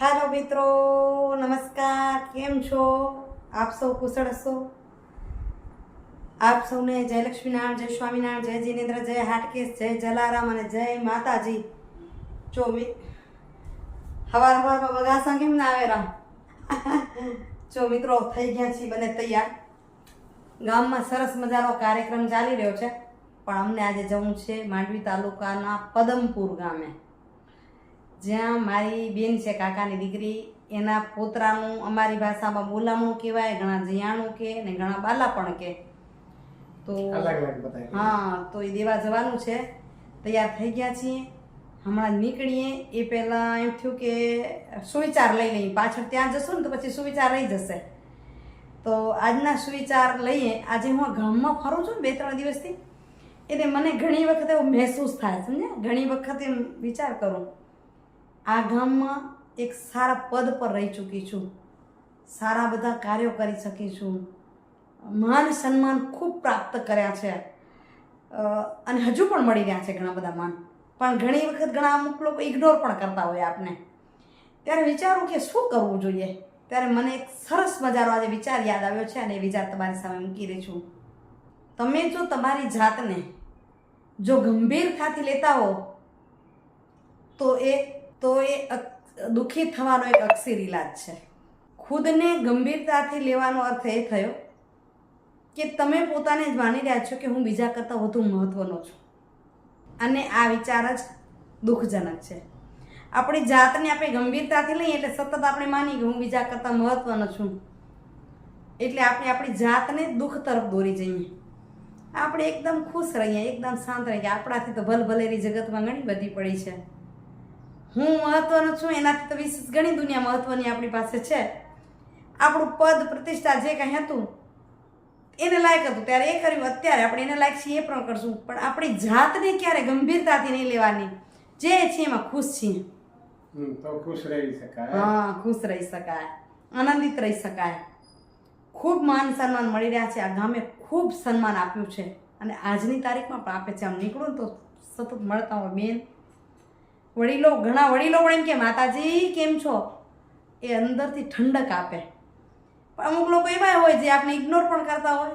હાલો મિત્રો નમસ્કાર. કેમ છો? આપ સૌ કુશળ હશો? આપ સૌને જય લક્ષ્મીનારાયણ, જય સ્વામિનારાયણ, જય જીનેન્દ્ર, જય હાટકેશ, જય જલારામ અને જય માતાજી. જો મિ, હવાર હવારમાં બગાસા કેમ ના આવે રામ જો મિત્રો, થઈ ગયા છીએ બને તૈયાર. ગામમાં સરસ મજાનો કાર્યક્રમ ચાલી રહ્યો છે, પણ અમને આજે જવું છે માંડવી તાલુકાના પદમપુર ગામે. જ્યાં મારી બેન છે કાકાની દીકરી, એના પોતરાનું અમારી ભાષામાં બોલામણું કહેવાય, ઘણા જિયાણું કે ને ઘણા બાલા પણ કે. તો હા તો એ દેવા જવાનું છે. તૈયાર થઈ ગયા છીએ. હમણાં નીકળીએ. એ પહેલાં એમ થયું કે સુવિચાર લઈ લઈએ. પાછળ ત્યાં જશું ને તો પછી સુવિચાર રહી જશે. તો આજના સુવિચાર લઈએ. આજે હું ગામમાં ફરું છું ને બે ત્રણ દિવસથી એટલે મને ઘણી વખત એવું મહેસૂસ થાય સમજ્યા? ઘણી વખત એમ વિચાર કરું. આ ગામમાં એક સારા પદ પર રહી ચૂકી છું. સારા બધા કાર્યો કરી શકી છું માન સન્માન ખૂબ પ્રાપ્ત કર્યા છે. અને હજુ પણ મળી રહ્યા છે ઘણા બધા માન. પણ ઘણી વખત ઘણા અમુક લોકો ઇગ્નોર પણ કરતા હોય આપને. ત્યારે વિચારું કે શું કરવું જોઈએ? ત્યારે મને એક સરસ મજાનો આજે વિચાર યાદ આવ્યો છે અને એ વિચાર તમારી સામે મૂકી રહી છું. તમે જો તમારી જાતને જો ગંભીરતાથી લેતા હો, તો એ તો એ દુઃખી થવાનો એક અક્ષીર ઇલાજ છે. ખુદને ગંભીરતાથી લેવાનો અર્થ એ થયો કે તમે પોતાને જ માની રહ્યા છો કે હું બીજા કરતાં વધુ મહત્વનો છું. અને આ વિચાર જ દુઃખજનક છે. આપણી જાતને આપણે ગંભીરતાથી લઈએ એટલે સતત આપણે માની કે હું બીજા કરતાં મહત્વનો છું. એટલે આપણે આપણી જાતને દુઃખ તરફ દોરી જઈએ. આપણે એકદમ ખુશ રહીએ, એકદમ શાંત રહીએ. આપણાથી તો ભલભલેરી જગતમાં ઘણી બધી પડી છે. હું મહત્વનો છું એનાથી તો વિશેષ ઘણી દુનિયા મહત્વની આપણી પાસે છે. આપણું પદ પ્રતિષ્ઠા જે કંઈ હતું એને લાયક હતું. ત્યારે એ કર્યું. અત્યારે આપણે એને લાયક છીએ એ પણ કરશું. પણ આપણી જાતને ક્યારે ગંભીરતાથી નહીં લેવાની. જે છે એમાં ખુશ છીએ. તો ખુશ રહી શકાય. હા ખુશ રહી શકાય. આનંદિત રહી શકાય. ખૂબ માન સન્માન મળી રહ્યા છે. આ ગામે ખૂબ સન્માન આપ્યું છે. અને આજની તારીખમાં પણ આપે છે. આમ નીકળું ને તો સતત મળતા હોય બેન. વડીલો ઘણા વડીલો પણ એમ કે માતાજી કેમ છો? એ અંદરથી ઠંડક આપે. પણ અમુક લોકો એવા હોય જે આપણે ઇગ્નોર પણ કરતા હોય.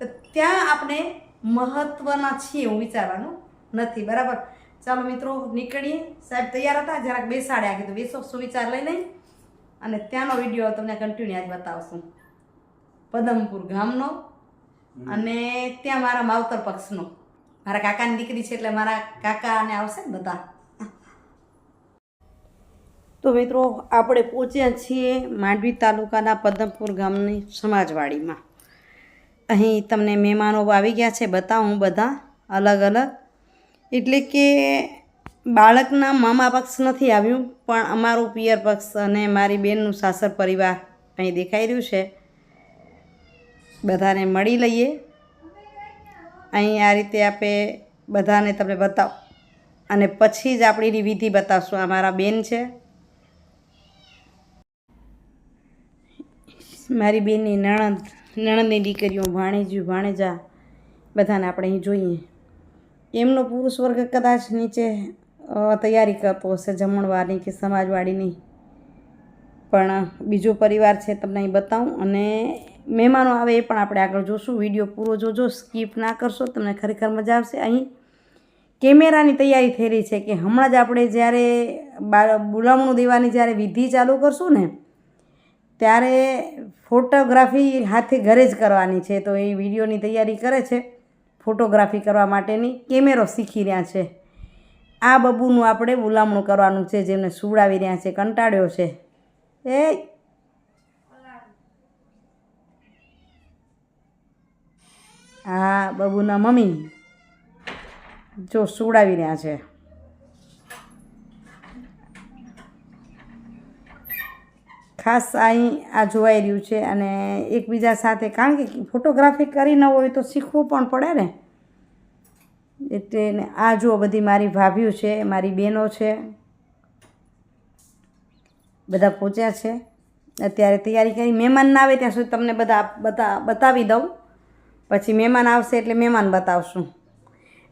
તો ત્યાં આપણે મહત્વના છીએ એવું વિચારવાનું નથી. બરાબર? ચાલો મિત્રો નીકળીએ. સાહેબ તૈયાર હતા? જરાક બેસાડ્યા કીધું. બેસો સુવિચાર લઈ લઈ. અને ત્યાંનો વીડિયો તમને કન્ટિન્યુ આજ બતાવશું. પદમપુર ગામનો અને ત્યાં મારા માવતર પક્ષનો. મારા કાકાની દીકરી છે એટલે મારા કાકા અને આવશે ને બધા. તો મિત્રો, આપણે પહોંચ્યા છીએ માંડવી તાલુકાના પદમપુર ગામની સમાજવાડીમાં. અહીં તમને મહેમાનો આવી ગયા છે, બતાવું બધા અલગ અલગ. એટલે કે બાળકના મામા પક્ષ નથી આવ્યું, પણ અમારું પિયર પક્ષ અને મારી બેનનું સાસર પરિવાર અહીં દેખાઈ રહ્યું છે. બધાને મળી લઈએ. અહીં આ રીતે આપણે બધાને તમને બતાવ અને પછી જ આપણી વિધિ બતાવશું. આ મારા બેન છે. મારી બેનની નણંદ, નણંદની દીકરીઓ ભાણેજ્યું ભાણેજા, બધાને આપણે અહીં જોઈએ. એમનો પુરુષ વર્ગ કદાચ નીચે તૈયારી કરતો હશે જમણવારની કે સમાજવાડીની. પણ બીજો પરિવાર છે તમને અહીં બતાવું અને મહેમાનો આવે એ પણ આપણે આગળ જોશું. વીડિયો પૂરો જોજો, સ્કીપ ના કરશો, તમને ખરેખર મજા આવશે. અહીં કેમેરાની તૈયારી થઈ રહી છે કે હમણાં જ આપણે જ્યારે બોલામણું દેવાની જ્યારે વિધિ ચાલુ કરશું ને ત્યારે ફોટોગ્રાફી હાથે ઘરે જ કરવાની છે. તો એ વિડીયોની તૈયારી કરે છે. ફોટોગ્રાફી કરવા માટેની કેમેરો શીખી રહ્યા છે. આ બબુનું આપણે બોલામણું કરવાનું છે, જેમને સુવડાવી રહ્યા છે, કંટાળ્યો છે. એ હા બબુના મમ્મી જો સુવડાવી રહ્યા છે. ખાસ અહીં આ જોવાઈ રહ્યું છે અને એકબીજા સાથે, કારણ કે ફોટોગ્રાફી કરી ન હોય તો શીખવું પણ પડે ને. એટલે આ જુઓ બધી મારી ભાભીઓ છે, મારી બહેનો છે. બધા પહોંચ્યા છે. અત્યારે તૈયારી કરી, મહેમાન ના આવે ત્યાં સુધી તમને બધા બતા બતાવી દઉં. પછી મહેમાન આવશે એટલે મહેમાન બતાવશું.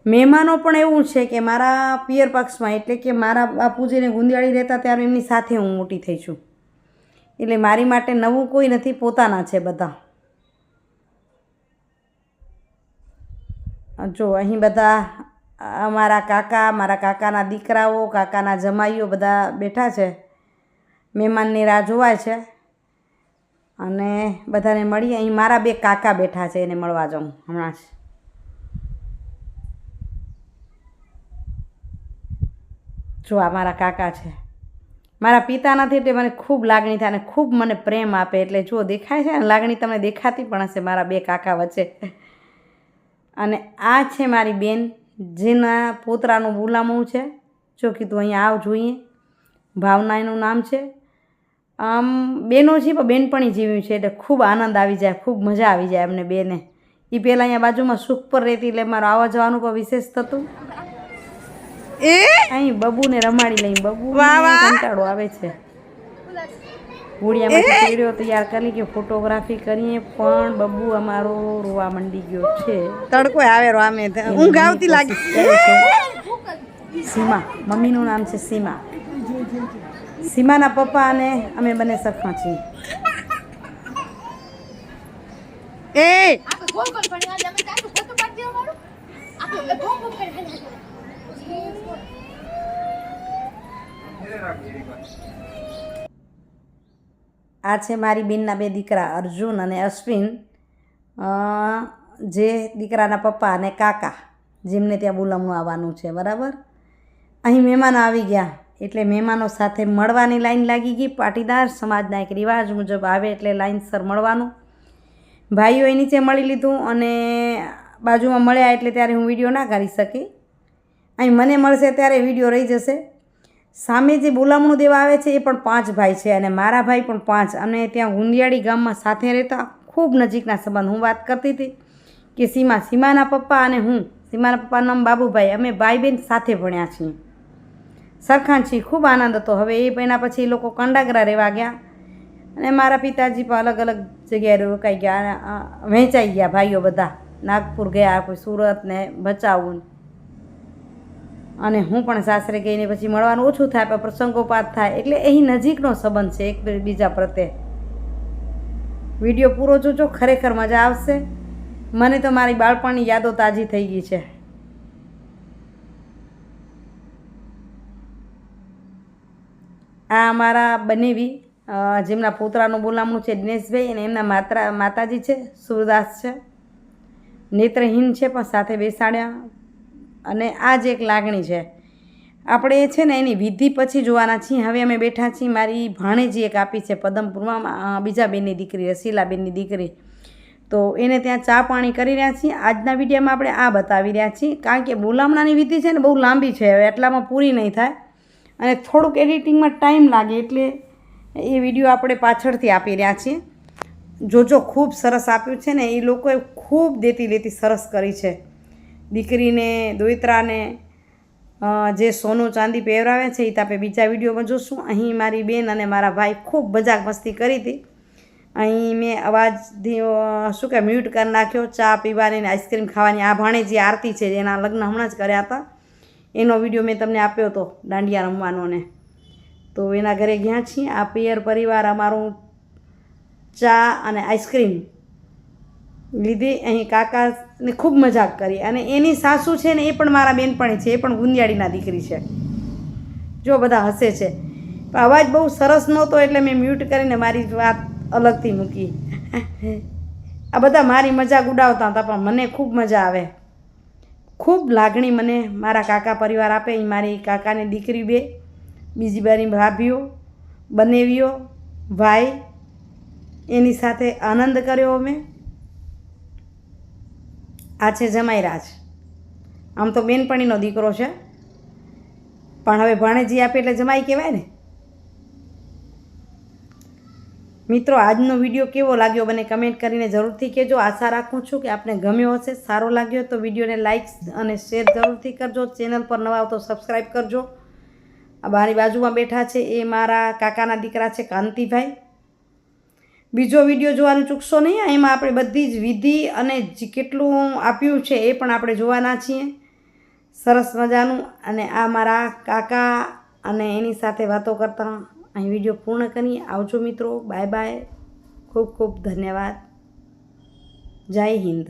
મહેમાનો પણ એવું છે કે મારા પિયર પક્ષમાં, એટલે કે મારા બાપુજીને ગુંદિયાળી રહેતા ત્યારે એમની સાથે હું મોટી થઈ છું. એટલે મારી માટે નવું કોઈ નથી, પોતાના છે બધા. જો, અહીં બધા અમારા કાકા, મારા કાકાના દીકરાઓ, કાકાના જમાઈઓ બધા બેઠા છે. મહેમાનની રાહ જોવાય છે. અને બધાને મળી અહીં મારા બે કાકા બેઠા છે, એને મળવા જાઉં હમણાં જ. જો, આ મારા કાકા છે. મારા પિતા નથી એટલે મને ખૂબ લાગણી થાય અને ખૂબ મને પ્રેમ આપે એટલે જો દેખાય છે ને, લાગણી તમને દેખાતી પણ હશે મારા બે કાકા વચ્ચે. અને આ છે મારી બેન, જેના પોતરાનું ગુલામું છે. જો કીધું અહીંયા આવ જોઈએ. ભાવના એનું નામ છે. આમ બેનો છે, પણ બેનપણી જીવ્યું છે, એટલે ખૂબ આનંદ આવી જાય, ખૂબ મજા આવી જાય એમને બેને. એ પહેલાં અહીંયા બાજુમાં સુખ પર રહેતી, એટલે મારું આવવા જવાનું પણ વિશેષ થતું. એ? અહીં બબુને રમાડી લઈ બબુ વાહ, વાહ. કંટાળો આવે છે. હોડિયામાંથી પીડ્યો તૈયાર કરી કે ફોટોગ્રાફી કરીએ પણ બબુ અમારો રોવા મંડી ગયો છે. તડકો આવે રો આમે. એની ઊંઘ આવતી લાગે. સીમા મમ્મીનું નામ છે સીમા. સીમાના પપ્પા અને અમે બંને સરખા છીએ. એ? આ છે મારી બેનના બે દીકરા, અર્જુન અને અશ્વિન. જે દીકરાના પપ્પા અને કાકા, જેમને ત્યાં બોલામણું આવવાનું છે, બરાબર? અહીં મહેમાનો આવી ગયા, એટલે મહેમાનો સાથે મળવાની લાઈન લાગી ગઈ. પાટીદાર સમાજના એક રિવાજ મુજબ આવે એટલે લાઈનસર મળવાનું. ભાઈઓએ નીચે મળી લીધું અને બાજુમાં મળ્યા એટલે ત્યારે હું વીડિયો ના કરી શકી. અહીં મને મળશે ત્યારે વીડિયો રહી જશે. સામે જે બોલામણું દેવા આવે છે, એ પણ પાંચ ભાઈ છે અને મારા ભાઈ પણ પાંચ. અને ત્યાં હુંડિયાળી ગામમાં સાથે રહેતા ખૂબ નજીકના સંબંધ. હું વાત કરતી હતી કે સીમા, સીમાના પપ્પા અને હું. સીમાના પપ્પાનું નામ બાબુભાઈ. અમે ભાઈ બહેન સાથે ભણ્યા છીએ. સરખાં છીએ. ખૂબ આનંદ હતો. હવે એ એના પછી એ લોકો કંડાગરા રહેવા ગયા અને મારા પિતાજી પણ અલગ અલગ જગ્યાએ રોકાઈ ગયા વહેંચાઈ ગયા ભાઈઓ બધા. નાગપુર ગયા, કોઈ સુરત ને ભચાઉ ને. અને હું પણ સાસરે ગઈને પછી મળવાનું ઓછું થાય, પણ પ્રસંગોપાત થાય. એટલે અહીં નજીકનો સંબંધ છે એક બીજા પ્રત્યે. વીડિયો પૂરો જોજો, ખરેખર મજા આવશે. મને તો મારી બાળપણની યાદો તાજી થઈ ગઈ છે. આ અમારા બનેવી જેમના પોતરાનું બોલામણું છે દિનેશભાઈ અને એમના માતા માતાજી છે, સુરદાસ છે. નેત્રહીન છે પણ સાથે બેસાડ્યા. અને આ જ એક લાગણી છે. આપણે છે ને એની વિધિ પછી જોવાના છીએ. હવે અમે બેઠા છીએ મારી ભાણેજી એક આપી છે પદમપુરમાં બીજા બેનની દીકરી રસીલાબેનની દીકરી. તો એને ત્યાં ચા પાણી કરી રહ્યા છીએ. આજના વિડીયોમાં આપણે આ બતાવી રહ્યા છીએ. કારણ કે બોલામણાની વિધિ છે ને બહુ લાંબી છે, હવે એટલામાં પૂરી નહીં થાય. અને થોડુંક એડિટિંગમાં ટાઈમ લાગે એટલે એ વીડિયો આપણે પાછળથી આપી રહ્યા છીએ. જોજો, ખૂબ સરસ આપ્યું છે ને, એ લોકોએ ખૂબ દેતી લેતી સરસ કરી છે. દીકરીને, દોયત્રાને જે સોનું ચાંદી પહેરાવે છે એ તાપે બીજા વિડીયોમાં જોશું. અહીં મારી બેન અને મારા ભાઈ ખૂબ મજાક મસ્તી કરી હતી. અહીં મેં અવાજથી શું કે મ્યુટ કરી નાખ્યો. ચા પીવાની અને આઈસ્ક્રીમ ખાવાની. આ ભાણેજી આરતી છે જેના લગ્ન હમણાં જ કર્યા હતા. એનો વીડિયો મેં તમને આપ્યો હતો, દાંડિયા રમવાનો ને. તો એના ઘરે ગયા છીએ. આ પિયર પરિવાર અમારું ચા અને આઈસ્ક્રીમ લીધી અહીં કાકાને ખૂબ મજાક કરી. અને એની સાસુ છે ને એ પણ મારા બેનપણી છે, એ પણ ગુંદિયાળીના દીકરી છે. જો બધા હસે છે. પણ અવાજ બહુ સરસ નહોતો એટલે મેં મ્યુટ કરીને મારી વાત અલગથી મૂકી. આ બધા મારી મજાક ઉડાવતા હતા, પણ મને ખૂબ મજા આવે. ખૂબ લાગણી મને મારા કાકા પરિવાર આપે. એ મારી કાકાની દીકરી બે, બીજી બારી ભાભીઓ, બનેવીઓ, ભાઈ. એની સાથે આનંદ કર્યો અમે. આ છે જમાઈરાજ. આમ તો બેનપણીનો દીકરો છે. પણ હવે ભાણેજી આપે એટલે જમાઈ કહેવાય ને? મિત્રો, આજનો વીડિયો કેવો લાગ્યો મને કમેન્ટ કરીને જરૂરથી કહેજો. આશા રાખું છું કે આપને ગમ્યો હશે. સારો લાગ્યો તો વિડીયોને લાઇક અને શેર જરૂરથી કરજો. ચેનલ પર નવા તો સબસ્ક્રાઈબ કરજો. આ મારી બાજુમાં બેઠા છે એ મારા કાકાના દીકરા છે કાંતિભાઈ. બીજો વીડિયો જોવાનું ચૂકશો નહીં. એમાં આપણે બધી જ વિધિ અને કેટલું આપ્યું છે એ પણ આપણે જોવાના છીએ. સરસ મજાનું. અને આ મારા કાકા અને એની સાથે વાતો કરતા અહીં વીડિયો પૂર્ણ કરી. આવજો મિત્રો. Bye bye. ખૂબ ખૂબ ધન્યવાદ. જય હિન્દ.